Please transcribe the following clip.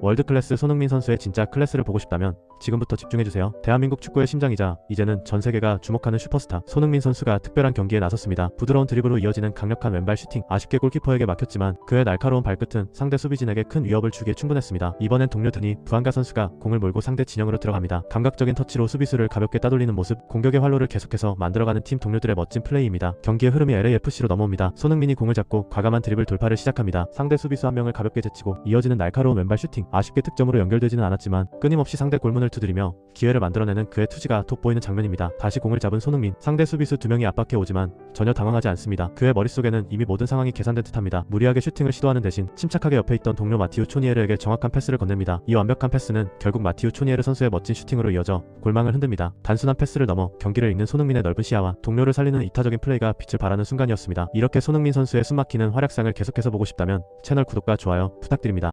월드클래스 손흥민 선수의 진짜 클래스를 보고 싶다면 지금부터 집중해주세요. 대한민국 축구의 심장이자 이제는 전 세계가 주목하는 슈퍼스타 손흥민 선수가 특별한 경기에 나섰습니다. 부드러운 드리블로 이어지는 강력한 왼발 슈팅 아쉽게 골키퍼에게 막혔지만 그의 날카로운 발끝은 상대 수비진에게 큰 위협을 주기에 충분했습니다. 이번엔 동료 드니 부안가 선수가 공을 몰고 상대 진영으로 들어갑니다. 감각적인 터치로 수비수를 가볍게 따돌리는 모습 공격의 활로를 계속해서 만들어가는 팀 동료들의 멋진 플레이입니다. 경기의 흐름이 LAFC로 넘어옵니다. 손흥민이 공을 잡고 과감한 드리블 돌파를 시작합니다. 상대 수비수 한 명을 가볍게 제치고 이어지는 날카로운 왼발 슈팅 아쉽게 득점으로 연결되지는 않았지만 끊임없이 상대 골문을 두드리며 기회를 만들어내는 그의 투지가 돋보이는 장면입니다. 다시 공을 잡은 손흥민 상대 수비수 두 명이 압박해 오지만 전혀 당황하지 않습니다. 그의 머릿속에는 이미 모든 상황이 계산된 듯합니다. 무리하게 슈팅을 시도하는 대신 침착하게 옆에 있던 동료 마티우 초니에르에게 정확한 패스를 건넵니다. 이 완벽한 패스는 결국 마티우 초니에르 선수의 멋진 슈팅으로 이어져 골망을 흔듭니다. 단순한 패스를 넘어 경기를 읽는 손흥민의 넓은 시야와 동료를 살리는 이타적인 플레이가 빛을 발하는 순간이었습니다. 이렇게 손흥민 선수의 숨막히는 활약상을 계속해서 보고 싶다면 채널 구독과 좋아요 부탁드립니다.